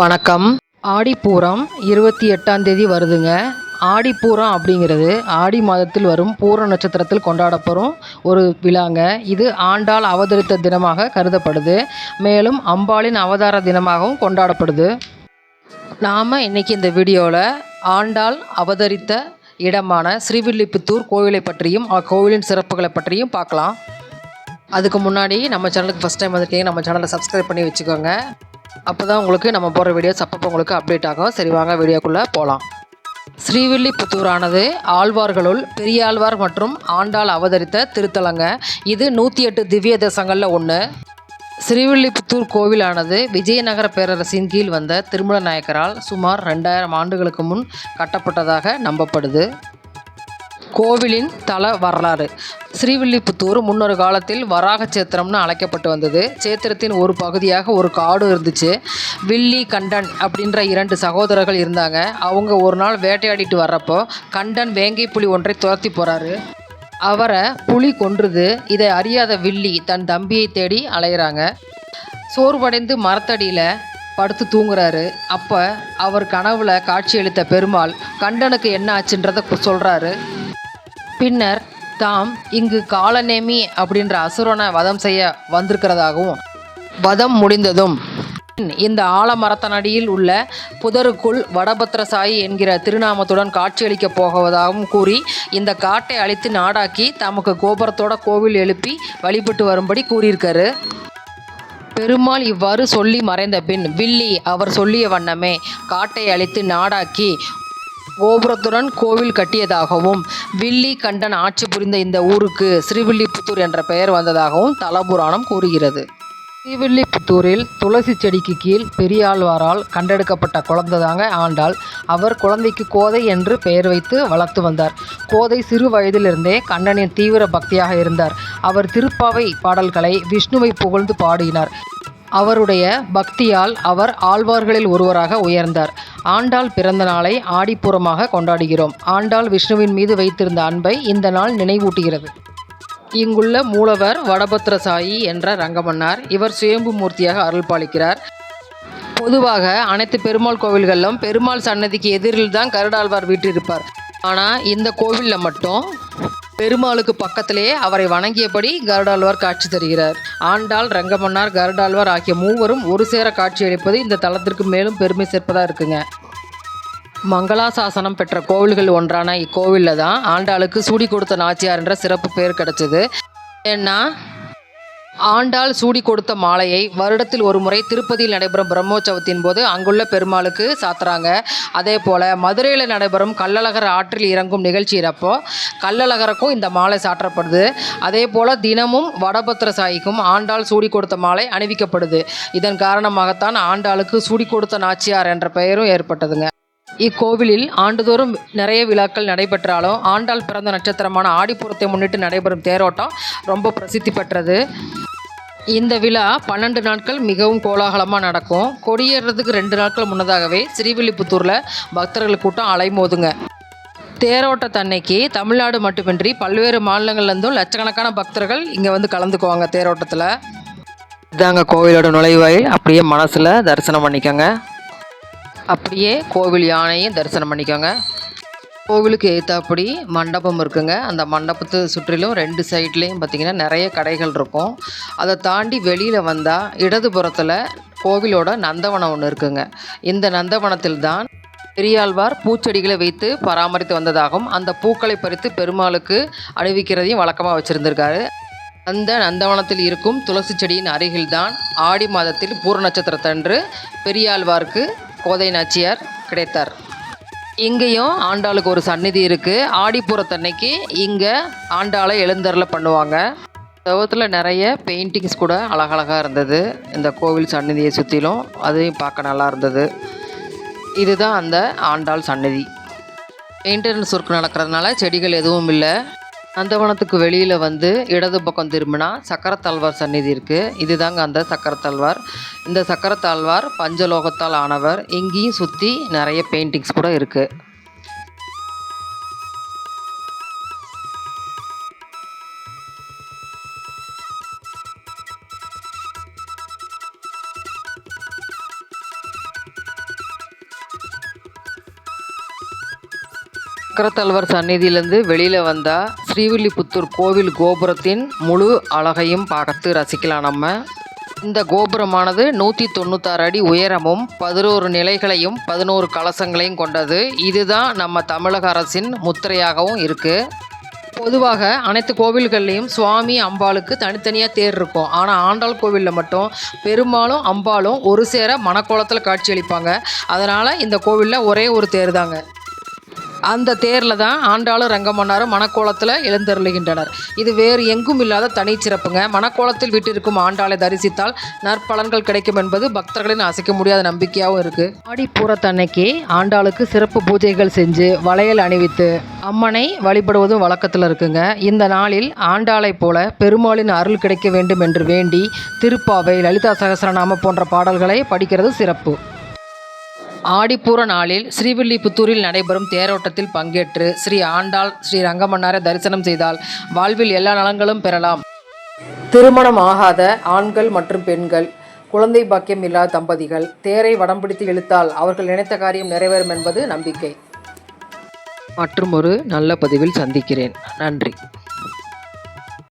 வணக்கம். ஆடிப்பூரம் இருபத்தி எட்டாம் தேதி வருதுங்க. ஆடிப்பூரம் அப்படிங்கிறது ஆடி மாதத்தில் வரும் பூர நட்சத்திரத்தில் கொண்டாடப்படும் ஒரு விழாங்க. இது ஆண்டாள் அவதரித்த தினமாக கருதப்படுது. மேலும் அம்பாளின் அவதார தினமாகவும் கொண்டாடப்படுது. நாம் இன்னைக்கு இந்த வீடியோவில் ஆண்டாள் அவதரித்த இடமான ஸ்ரீவில்லிபுத்தூர் கோவிலை பற்றியும் அக்கோவிலின் சிறப்புகளை பற்றியும் பார்க்கலாம். அதுக்கு முன்னாடி நம்ம சேனலுக்கு ஃபஸ்ட் டைம் வந்துட்டீங்க நம்ம சேனலை சப்ஸ்கிரைப் பண்ணி வச்சுக்கோங்க. அப்போ தான் உங்களுக்கு நம்ம போடுற வீடியோஸ் அப்பப்போ உங்களுக்கு அப்டேட் ஆகும். சரி வாங்க வீடியோக்குள்ளே போகலாம் ஸ்ரீவில்லிபுத்தூரானது ஆழ்வார்களுள் பெரியாழ்வார் மற்றும் ஆண்டாள் அவதரித்த திருத்தலங்க. இது நூற்றி எட்டு திவ்ய தேசங்களில் ஒன்று ஸ்ரீவில்லிபுத்தூர் கோவிலானது விஜயநகர பேரரசின் கீழ் வந்த திருமல நாயக்கரால் சுமார் ரெண்டாயிரம் ஆண்டுகளுக்கு முன் கட்டப்பட்டதாக நம்பப்படுது. கோவிலின் தல வரலாறு. ஸ்ரீவில்லிபுத்தூர் முன்னொரு காலத்தில் வராக சேத்திரம்னு அழைக்கப்பட்டு வந்தது. சேத்திரத்தின் ஒரு பகுதியாக ஒரு காடு இருந்துச்சு. வில்லி கண்டன் அப்படின்ற இரண்டு சகோதரர்கள் இருந்தாங்க. அவங்க ஒரு நாள் வேட்டையாடிட்டு வர்றப்போ கண்டன் வேங்கை புலி ஒன்றை துரத்தி போகிறாரு அவரை புலி கொன்றுது. இதை அறியாத வில்லி தன் தம்பியை தேடி அலையிறாங்க. சோர்வடைந்து மரத்தடியில் படுத்து தூங்குறாரு. அப்போ அவர் கனவுல காட்சியளித்த பெருமாள் கண்டனுக்கு என்ன ஆச்சுன்றதை சொல்கிறாரு பின்னர் தாம் இங்கு காலநேமி அப்படின்ற அசுரனை வதம் செய்ய வந்திருக்கிறதாகவும் வதம் முடிந்ததும் இந்த ஆலமரத்தனடியில் உள்ள புதருக்குள் வடபத்திரசாயி என்கிற திருநாமத்துடன் காட்சியளிக்கப் போவதாகவும் கூறி இந்த காட்டை அழித்து நாடாக்கி தமக்கு கோபுரத்தோட கோவில் எழுப்பி வழிபட்டு வரும்படி கூறியிருக்காரு பெருமாள் இவ்வாறு சொல்லி மறைந்த பின் வில்லி அவர் சொல்லிய வண்ணமே காட்டை அழித்து நாடாக்கி கோபுரத்துடன் கோவில் கட்டியதாகவும் வில்லி கண்டன் ஆட்சி புரிந்த இந்த ஊருக்கு ஸ்ரீவில்லிபுத்தூர் என்ற பெயர் வந்ததாகவும் தலபுராணம் கூறுகிறது. ஸ்ரீவில்லிபுத்தூரில் துளசி செடிக்கு கீழ் பெரியாழ்வாரால் கண்டெடுக்கப்பட்ட குழந்தை தாங்க ஆண்டாள். அவர் குழந்தைக்கு கோதை என்று பெயர் வைத்து வளர்த்து வந்தார். கோதை சிறு வயதிலிருந்தே கண்ணனின் தீவிர பக்தியாக இருந்தார். அவர் திருப்பாவை பாடல்களை விஷ்ணுவை புகழ்ந்து பாடினார். அவருடைய பக்தியால் அவர் ஆழ்வார்களில் ஒருவராக உயர்ந்தார். ஆண்டாள் பிறந்த நாளை ஆடிப்புறமாக கொண்டாடுகிறோம். ஆண்டாள் விஷ்ணுவின் மீது வைத்திருந்த அன்பை இந்த நாள் நினைவூட்டுகிறது. இங்குள்ள மூலவர் வடபத்ரசாயி என்ற ரங்கமன்னார் இவர் சுயம்பு மூர்த்தியாக அருள் பாலிக்கிறார். பொதுவாக அனைத்து பெருமாள் கோவில்களிலும் பெருமாள் சன்னதிக்கு எதிரில் தான் கருடாழ்வார் வீற்றிருப்பார். ஆனால் இந்த கோவிலில் மட்டும் பெருமாளுக்கு பக்கத்திலேயே அவரை வணங்கியபடி கருடாழ்வார் காட்சி தருகிறார். ஆண்டாள் ரங்கமன்னார் கருடாழ்வார் ஆகிய மூவரும் ஒரு சேர காட்சியளிப்பது இந்த தலத்திற்கு மேலும் பெருமை சேர்ப்பதாக இருக்குங்க. மங்களாசாசனம் பெற்ற கோவில்கள் ஒன்றான இக்கோவிலில் தான் ஆண்டாளுக்கு சூடி கொடுத்த நாச்சியார் என்ற சிறப்பு பெயர் கிடைச்சது. ஏன்னா ஆண்டாள் சூடி கொடுத்த மாலையை வருடத்தில் ஒரு முறை திருப்பதியில் நடைபெறும் பிரம்மோற்சவத்தின் போது அங்குள்ள பெருமாளுக்கு சாத்துறாங்க. அதே போல் மதுரையில் நடைபெறும் கள்ளழகர் ஆற்றில் இறங்கும் நிகழ்ச்சியிறப்போ கள்ளழகருக்கும் இந்த மாலை சாற்றப்படுது. அதே போல் தினமும் வடபத்திர சாயிக்கும் ஆண்டாள் சூடி கொடுத்த மாலை அணிவிக்கப்படுது. இதன் காரணமாகத்தான் ஆண்டாளுக்கு சூடி கொடுத்த நாச்சியார் என்ற பெயரும் ஏற்பட்டதுங்க. இக்கோவிலில் ஆண்டுதோறும் நிறைய விழாக்கள் நடைபெற்றாலும் ஆண்டாள் பிறந்த நட்சத்திரமான ஆடிப்புறத்தை முன்னிட்டு நடைபெறும் தேரோட்டம் ரொம்ப பிரசித்தி பெற்றது. இந்த விழா பன்னெண்டு நாட்கள் மிகவும் கோலாகலமாக நடக்கும். கொடியேறதுக்கு ரெண்டு நாட்கள் முன்னதாகவே ஸ்ரீவில்லிபுத்தூரில் பக்தர்கள் கூட்டம் அலைமோதுங்க. தேரோட்டத்தன்னைக்கு தமிழ்நாடு மட்டுமின்றி பல்வேறு மாநிலங்கள்லேருந்தும் லட்சக்கணக்கான பக்தர்கள் இங்கே வந்து கலந்துக்குவாங்க தேரோட்டத்தில். இதாங்க கோவிலோட நுழைவாயில். அப்படியே மனசில் தரிசனம் பண்ணிக்கோங்க. அப்படியே கோவில் யானையும் தரிசனம் பண்ணிக்கோங்க. கோவிலுக்கு ஏற்றாப்படி மண்டபம் இருக்குங்க. அந்த மண்டபத்தை சுற்றிலும் ரெண்டு சைட்லேயும் பார்த்திங்கன்னா நிறைய கடைகள் இருக்கும். அதை தாண்டி வெளியில் வந்தால் இடதுபுறத்தில் கோவிலோட நந்தவனம் ஒன்று இருக்குங்க. இந்த நந்தவனத்தில் தான் பெரியாழ்வார் பூச்செடிகளை வைத்து பராமரித்து வந்ததாகவும் அந்த பூக்களை பறித்து பெருமாளுக்கு அணிவிக்கிறதையும் வழக்கமாக வச்சுருந்துருக்காரு. அந்த நந்தவனத்தில் இருக்கும் துளசி செடியின் அருகில்தான் ஆடி மாதத்தில் பூர்ண நட்சத்திரத்தன்று பெரியாழ்வாருக்கு கோதை நாச்சியார் கிடைத்தார். இங்கேயும் ஆண்டாளுக்கு ஒரு சந்நிதி இருக்குது ஆடிப்புறத்தன்னைக்கு இங்கே ஆண்டாளை எழுந்தரில் பண்ணுவாங்க. செவத்தில் நிறைய பெயிண்டிங்ஸ் கூட அழகழகாக இருந்தது. இந்த கோவில் சந்நிதியை சுற்றிலும் அதையும் பார்க்க நல்லா இருந்தது. இதுதான் அந்த ஆண்டாள் சந்நிதி. மெயின்டெனன்ஸ் ஒர்க் நடக்கிறதுனால செடிகள் எதுவும் இல்லை. நந்தவனத்துக்கு வெளியில் வந்து இடது பக்கம் திரும்பினா சக்கரத்தாழ்வார் சந்நிதி இருக்குது இதுதாங்க அந்த சக்கரத்தாழ்வார் இந்த சக்கரத்தாழ்வார் பஞ்சலோகத்தால் ஆனவர். இங்கேயும் சுற்றி நிறைய பெயிண்டிங்ஸ் கூட இருக்குது சக்கரத்தாழ்வார் சந்நிதியிலேருந்து வெளியில் வந்தால் ஸ்ரீவில்லிபுத்தூர் கோவில் கோபுரத்தின் முழு அழகையும் பார்த்து ரசிக்கலாம் நம்ம. இந்த கோபுரமானது நூற்றி தொண்ணூத்தாறு அடி உயரமும் பதினோரு நிலைகளையும் பதினோரு கலசங்களையும் கொண்டது. இதுதான் நம்ம தமிழக அரசின் முத்திரையாகவும் இருக்குது பொதுவாக அனைத்து கோவில்கள்லேயும் சுவாமி அம்பாளுக்கு தனித்தனியாக தேர் இருக்கும். ஆனால் ஆண்டாள் கோவிலில் மட்டும் பெரும்பாலும் அம்பாளும் ஒரு சேர மணக்கோலத்தில் காட்சியளிப்பாங்க அதனால் இந்த கோவிலில் ஒரே ஒரு தேர் தாங்க அந்த தேரில் தான் ஆண்டாளும் ரங்கமன்னாரும் மணக்கோலத்தில் எழுந்தருளுகின்றனர். இது வேறு எங்கும் இல்லாத தனிச்சிறப்புங்க மணக்கோலத்தில் வீட்டிற்கும் ஆண்டாளை தரிசித்தால் நற்பலன்கள் கிடைக்கும் என்பது பக்தர்களின் அசைக்க முடியாத நம்பிக்கையாகவும் இருக்குது ஆடிப்பூரத்தன்னைக்கு ஆண்டாளுக்கு சிறப்பு பூஜைகள் செஞ்சு வளையல் அணிவித்து அம்மனை வழிபடுவதும் வழக்கத்தில் இருக்குங்க. இந்த நாளில் ஆண்டாளைப் போல பெருமாளின் அருள் கிடைக்க வேண்டும் என்று வேண்டி திருப்பாவை லலிதா சகசரநாம போன்ற பாடல்களை படிக்கிறது சிறப்பு. ஆடிப்பூர நாளில் ஸ்ரீவில்லிபுத்தூரில் நடைபெறும் தேரோட்டத்தில் பங்கேற்று ஸ்ரீ ஆண்டாள் ஸ்ரீ ரங்கமன்னாரை தரிசனம் செய்தால் வாழ்வில் எல்லா நலங்களும் பெறலாம். திருமணம் ஆகாத ஆண்கள் மற்றும் பெண்கள் குழந்தை பாக்கியம் இல்லாத தம்பதிகள் தேரை வடம் பிடித்து இழுத்தால் அவர்கள் நினைத்த காரியம் நிறைவேறும் என்பது நம்பிக்கை. மற்றும் ஒரு நல்ல பதிவில் சந்திக்கிறேன். நன்றி.